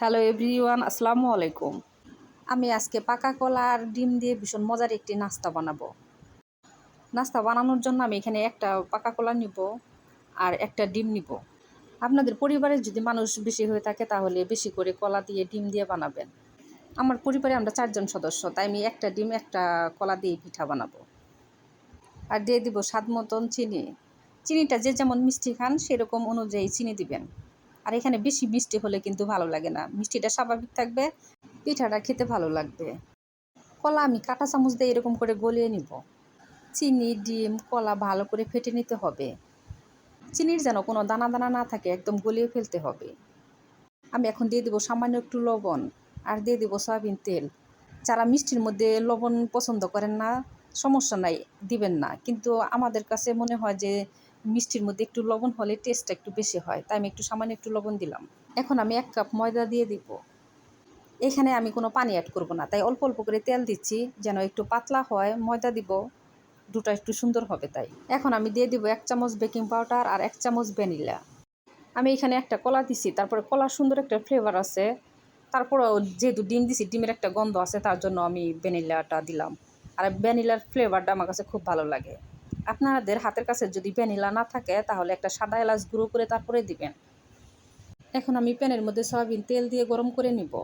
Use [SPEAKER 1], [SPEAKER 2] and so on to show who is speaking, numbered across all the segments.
[SPEAKER 1] Hello everyone আসসালামু আলাইকুম আমি আজকে পাকা কলা আর ডিম দিয়ে ভীষণ মজার একটি নাস্তা বানাবো। নাস্তা বানানোর জন্য আমি এখানে একটা পাকা কলা নিব আর একটা ডিম নিব। আপনাদের পরিবারে যদি মানুষ বেশি হয়ে থাকে, তাহলে বেশি করে কলা দিয়ে ডিম দিয়ে বানাবেন। আমার পরিবারে আমরা চারজন সদস্য, তাই আমি একটা ডিম, একটা কলা দিয়ে পিঠা বানাবো। আর দিয়ে দিব স্বাদ মতন চিনি। চিনিটা যে যেমন মিষ্টি খান, সেরকম অনুযায়ী চিনি দিবেন। আর এখানে বেশি মিষ্টি হলে কিন্তু ভালো লাগে না। মিষ্টিটা স্বাভাবিক থাকবে, পিঠাটা খেতে ভালো লাগবে। কলা আমি কাঁটা চামচ দিয়ে এরকম করে গলিয়ে নিব। চিনি, ডিম, কলা ভালো করে ফেটে নিতে হবে। চিনির যেন কোনো দানা দানা না থাকে, একদম গলিয়ে ফেলতে হবে। আমি এখন দিয়ে দেবো সামান্য একটু লবণ আর দিয়ে দেবো সয়াবিন তেল। যারা মিষ্টির মধ্যে লবণ পছন্দ করেন না, সমস্যা নাই, দিবেন না। কিন্তু আমাদের কাছে মনে হয় যে মিষ্টির মধ্যে একটু লবণ হলে টেস্টটা একটু বেশি হয়। তাই আমি একটু সামান্য একটু লবণ দিলাম। এখন আমি এক কাপ ময়দা দিয়ে দিব। এখানে আমি কোনো পানি অ্যাড করব না। তাই অল্প অল্প করে তেল দিচ্ছি যেন একটু পাতলা হয়। ময়দা দিব, দুটো একটু সুন্দর হবে তাই। এখন আমি দিয়ে দিব এক চামচ বেকিং পাউডার আর এক চামচ ভ্যানিলা আমি এখানে একটা কলা দিছি, তারপরে কলার সুন্দর একটা ফ্লেভার আছে। তারপরেও যেহেতু ডিম দিছি, ডিমের একটা গন্ধ আছে, তার জন্য আমি ভ্যানিলাটা দিলাম। আর ভ্যানিলার ফ্লেভারটা আমার কাছে খুব ভালো লাগে। আপনাদের হাতের কাছে যদি ভ্যানিলা না থাকে, তাহলে একটা সাদা এলাচ গুঁড়ো করে তারপরে দিবেন। এখন আমি প্যানের মধ্যে সয়াবিন তেল দিয়ে গরম করে নিব।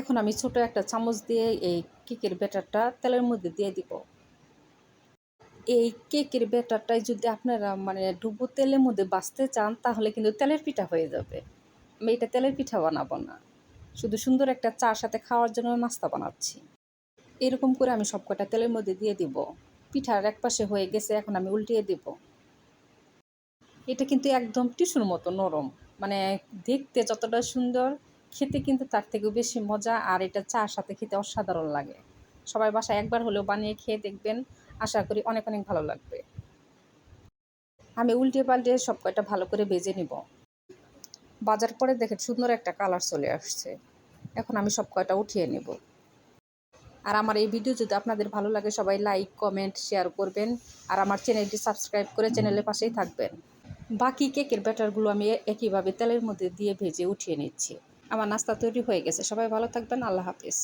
[SPEAKER 1] এখন আমি ছোট একটা চামচ দিয়ে এই কেকের ব্যাটারটা তেলের মধ্যে দিয়ে দিব। এই কেকের ব্যাটারটাই যদি আপনারা মানে ডুবো তেলের মধ্যে বাঁচতে চান, তাহলে কিন্তু তেলের পিঠা হয়ে যাবে। আমি এটা তেলের পিঠা বানাবো না। শুধু সুন্দর একটা চার সাথে খাওয়ার জন্য নাস্তা বানাচ্ছি। এরকম করে আমি সব কটা তেলের মধ্যে দিয়ে দিব। পিঠার এক পাশে হয়ে গেছে, এখন আমি উল্টিয়ে দেব। এটা কিন্তু একদম টিস্যুর মতো নরম। মানে দেখতে যতটা সুন্দর, খেতে কিন্তু তার থেকেও বেশি মজা, আর এটা চার সাথে খেতে অসাধারণ লাগে। সবাই বাসায় একবার হলেও বানিয়ে খেয়ে দেখবেন। আশা করি অনেক অনেক ভালো লাগবে। আমি উল্টিয়ে পাল্টিয়ে সব কয়টা ভালো করে বেজে নিব। বাজার পরে দেখে সুন্দর একটা কালার চলে আসছে। এখন আমি সব কয়টা উঠিয়ে নেব। আর আমার এই ভিডিও যদি আপনাদের ভালো লাগে, সবাই লাইক কমেন্ট শেয়ার করবেন। আর আমার চ্যানেলটি সাবস্ক্রাইব করে চ্যানেলের পাশেই থাকবেন। বাকি কেকের ব্যাটারগুলো আমি একইভাবে তেলের মধ্যে দিয়ে ভেজে উঠিয়ে নিচ্ছি। আমার নাস্তা তৈরি হয়ে গেছে। সবাই ভালো থাকবেন। আল্লাহ হাফিজ।